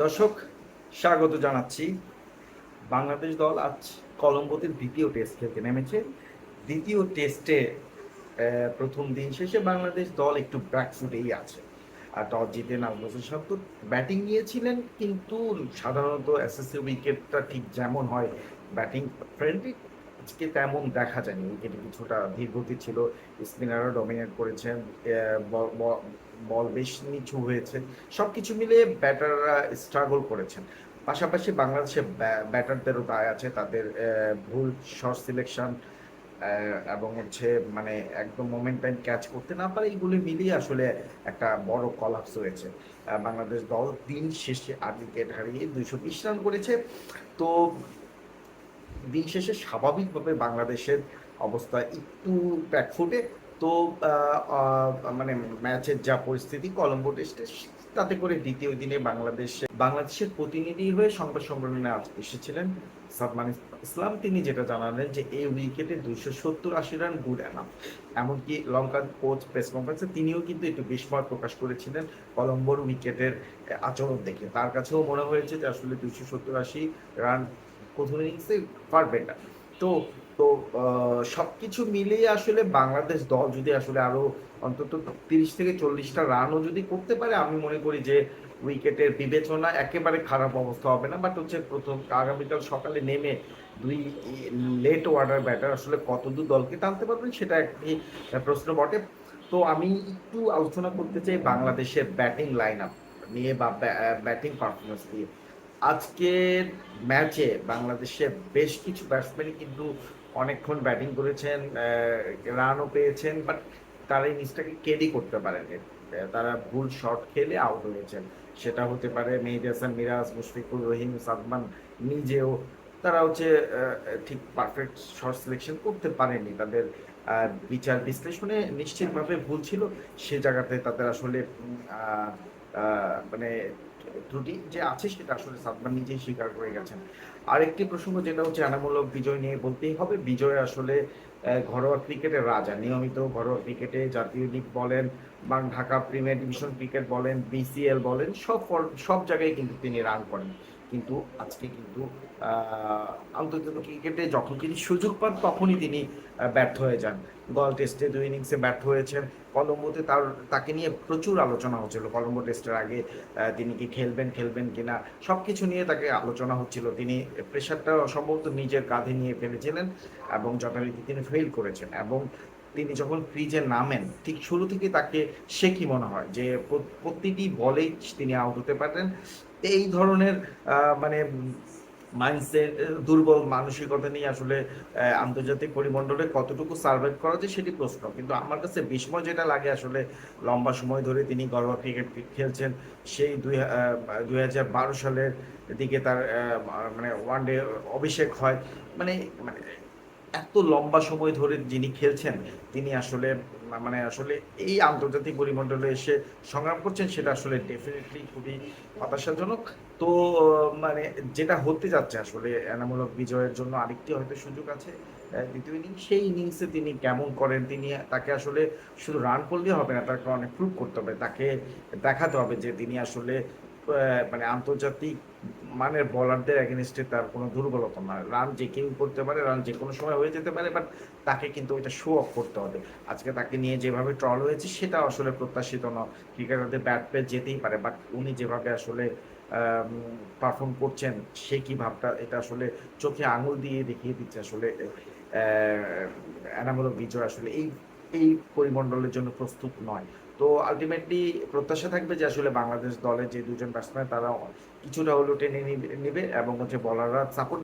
দর্শক, স্বাগত জানাচ্ছি। বাংলাদেশ দল আজ কলম্বোতে দ্বিতীয় টেস্ট খেলতে নেমেছে। দ্বিতীয় টেস্টে প্রথম দিন শেষে বাংলাদেশ দল একটু ব্যাকফুটেই আছে। আর টস জিতে নাজমুল সাত্তুর ব্যাটিং নিয়েছিলেন, কিন্তু সাধারণত এসএসসি উইকেটটা ঠিক যেমন হয় ব্যাটিং ফ্রেন্ডলি আজকে তেমন দেখা যায়নি। উইকেটে কিছুটা ধীরগতি ছিল, স্পিনারও ডমিনেট করেছেন বল- বেশ নিচু হয়েছে। সব কিছু মিলিয়ে ব্যাটাররা স্ট্রাগল করেছেন। পাশাপাশি বাংলাদেশের ব্যাটারদেরও দায় আছে তাদের ভুল শর্ট সিলেকশন এবং হচ্ছে মানে একদম মোমেন্ট টাইম ক্যাচ করতে না পারে এইগুলি মিলিয়ে আসলে একটা বড় কলাপস হয়েছে। বাংলাদেশ দল দিন শেষে আট উইকেট হারিয়ে দুইশো বিশ রান করেছে। তো দিন শেষে স্বাভাবিকভাবে বাংলাদেশের অবস্থা একটু ব্যাকফুটে তো মানে ম্যাচের যা পরিস্থিতি, কলম্বো টেস্টে তাতে করে দ্বিতীয় দিনে বাংলাদেশে, বাংলাদেশের প্রতিনিধি হয়ে সংবাদ সম্মেলনে এসেছিলেন সালমান ইসলাম। তিনি যেটা জানালেন যে, এই উইকেটে দুইশো সত্তর আশি রান গুড এনাফ এমনকি লঙ্কান কোচ প্রেস কনফারেন্সে তিনিও কিন্তু একটু বিস্ময় প্রকাশ করেছিলেন কলম্বোর উইকেটের, আচরণ দেখে। তার কাছেও মনে হয়েছে যে, আসলে দুইশো সত্তর আশি রান প্রথম ইনিংসে ফার বেটার তো তো সব কিছু মিলিয়ে আসলে বাংলাদেশ দল যদি আসলে আরও অন্তত তিরিশ থেকে চল্লিশটা রানও যদি করতে পারে, আমি মনে করি যে উইকেটের বিবেচনা একেবারে খারাপ অবস্থা হবে না। বাট হচ্ছে প্রথম, আগামীকাল সকালে নেমে দুই লেট অর্ডার ব্যাটার আসলে কতদূর দলকে টানতে পারবেন সেটা একটি প্রশ্ন বটে। তো আমি একটু আলোচনা করতে চাই বাংলাদেশের ব্যাটিং লাইন আপ নিয়ে বা ব্যাটিং পারফরমেন্স নিয়ে। আজকের ম্যাচে বাংলাদেশে বেশ কিছু ব্যাটসম্যানই কিন্তু অনেকক্ষণ ব্যাটিং করেছেন রানও পেয়েছেন বাট তারা ইনিংসটাকে ক্যারি করতে পারেনি তারা ভুল শট খেলে আউট হয়েছেন। সেটা হতে পারে মেহেদি হাসান, মিরাজ, মুশফিকুর রহিম সাদমান নিজেও তারা হচ্ছে ঠিক পারফেক্ট শর্ট সিলেকশন করতে পারেনি। তাদের বিচার বিশ্লেষণে নিশ্চিতভাবে ভুল ছিল। সে জায়গাতে তাদের আসলে মানে ত্রুটি যে আছে সেটা আসলে সাদমান নিজেই স্বীকার করে গেছেন। আরেকটি প্রসঙ্গ যেটা হচ্ছে, আনামূলক বিজয় নিয়ে বলতেই হবে, বিজয় আসলে ঘরোয়া ক্রিকেটের রাজা। নিয়মিত ঘরোয়া ক্রিকেটে জাতীয় লিগ বলেন বা ঢাকা প্রিমিয়ার ডিভিশন ক্রিকেট বলেন বিসিএল বলেন, সব সব জায়গায় কিন্তু তিনি রান করেন। কিন্তু আজকে কিন্তু আন্তর্জাতিক ক্রিকেটে যখন তিনি সুযোগ পান, তখনই তিনি ব্যর্থ হয়ে যান। গল টেস্টে দুই ইনিংসে ব্যর্থ হয়েছেন। কলম্বোতে তার, তাকে নিয়ে প্রচুর আলোচনা হচ্ছিল। কলম্বো টেস্টের আগে তিনি কি খেলবেন খেলবেন কিনা সব কিছু নিয়ে তাকে আলোচনা হচ্ছিল। তিনি প্রেশারটা সম্ভবত নিজের কাঁধে নিয়ে ফেলেছিলেন এবং যথারীতি তিনি ফেল করেছেন। এবং তিনি যখন ক্রিজে নামেন, ঠিক শুরু থেকে তাকে সে কি মনে হয়? যে প্রতিটি বলেই তিনি আউট হতে পারেন এই ধরনের মানে মাইন্ডসেট দুর্বল মানসিকতা নিয়ে আসলে আন্তর্জাতিক পরিমণ্ডলে কতটুকু সার্ভাইভ করা যায় সেটি প্রশ্ন। কিন্তু আমার কাছে বিস্ময় যেটা লাগে আসলে, লম্বা সময় ধরে তিনি ঘরোয়া ক্রিকেট খেলছেন। সেই দুই দুই হাজার বারো সালের দিকে তার মানে ওয়ান ডে অভিষেক হয়। মানে মানে এত লম্বা সময় ধরে যিনি খেলছেন, তিনি আসলে মানে আসলে এই আন্তর্জাতিক পরিমণ্ডলে এসে সংগ্রাম করছেন, সেটা আসলে ডেফিনেটলি খুবই হতাশাজনক। তো মানে যেটা হতে যাচ্ছে আসলে এনামূলক বিজয়ের জন্য আরেকটি হয়তো সুযোগ আছে দ্বিতীয় ইনিংস সেই ইনিংসে তিনি কেমন করেন, তিনি তাকে আসলে শুধু রান করলে হবে না তাকে অনেক প্রুভ করতে হবে, তাকে দেখাতে হবে যে তিনি আসলে মানে আন্তর্জাতিক মানের বলারদের এগেনস্টে তার কোনো দুর্বলতা না রান যে কেউ করতে পারে রান যে কোনো সময় হয়ে যেতে পারে বাট তাকে কিন্তু ওইটা শো অফ করতে হবে। আজকে তাকে নিয়ে যেভাবে ট্রল হয়েছে সেটা আসলে প্রত্যাশিত নয়। ক্রিকেটারদের ব্যাট পেয়ে যেতেই পারে বাট উনি যেভাবে আসলে পারফর্ম করছেন, সে কি ভাবটা, এটা আসলে চোখে আঙুল দিয়ে দেখিয়ে দিচ্ছে আসলে এনামূলক বিজয় আসলে এই এই পরিমণ্ডলের জন্য প্রস্তুত নয়। তো আলটিমেটলি প্রত্যাশা থাকবে যে আসলে বাংলাদেশ দলে যে দুজন ব্যাটসম্যান তারা কিছুটা হলেও টেনে নিবে- এবং হচ্ছে বলাররা সাপোর্ট